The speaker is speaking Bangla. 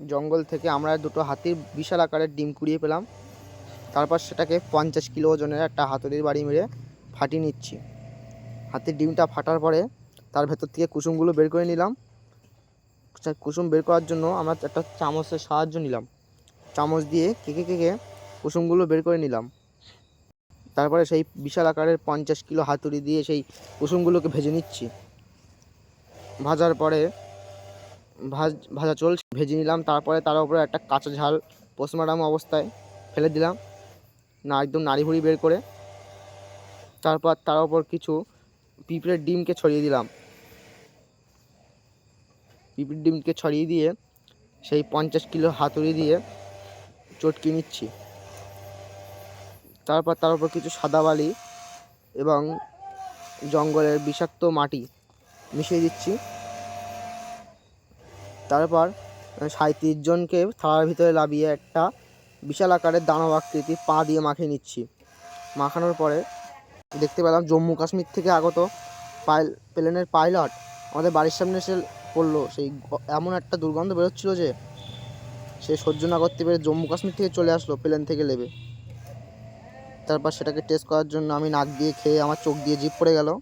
জঙ্গল থেকে আমরা দুটো হাতির বিশাল আকারের ডিম কুড়িয়ে পেলাম। তারপর সেটাকে পঞ্চাশ কিলো ওজনের একটা হাতুড়ির বাড়ি মেরে ফাটিয়ে নিচ্ছি। হাতির ডিমটা ফাটার পরে তার ভেতর থেকে কুসুমগুলো বের করে নিলাম। কুসুম বের করার জন্য আমরা একটা চামচের সাহায্য নিলাম। চামচ দিয়ে কেকে কেকে কুসুমগুলো বের করে নিলাম। তারপরে সেই বিশাল আকারের পঞ্চাশ কিলো হাতুড়ি দিয়ে সেই কুসুমগুলোকে ভেজে নিচ্ছি। ভাজার পরে ভাজ, ভাজা চলছে ভেজে নিলাম। তারপরে তার উপরে একটা কাঁচা ঝাল পোস্টমার্টাম অবস্থায় ফেলে দিলাম। না, একদম নাড়ি ভুড়ি বের করে। তারপর তার উপর কিছু পিঁপড়ের ডিমকে ছড়িয়ে দিলাম। পিঁপড়ের ডিমকে ছড়িয়ে দিয়ে সেই পঞ্চাশ কিলো হাতুড়ি দিয়ে চটকে নিচ্ছি। তারপর তার উপর কিছু সাদা বালি এবং জঙ্গলের বিষাক্ত মাটি মিশিয়ে দিচ্ছি। তারপর সাঁইত্রিশ জনকে থালার ভিতরে লাবিয়ে একটা বিশাল আকারের দানব আকৃতি পা দিয়ে মাখিয়ে নিচ্ছি। মাখানোর পরে দেখতে পেলাম জম্মু কাশ্মীর থেকে আগত পাইল, প্লেনের পাইলট আমাদের বাড়ির সামনে এসে পড়ল। সেই এমন একটা দুর্গন্ধ বেরোচ্ছিল যে সে সহ্য না করতে পেরে জম্মু কাশ্মীর থেকে চলে আসলো, প্লেন থেকে লেবে তারপর সেটাকে টেস্ট করার জন্য আমি নাক দিয়ে খেয়ে আমার চোখ দিয়ে জিপ পড়ে গেল।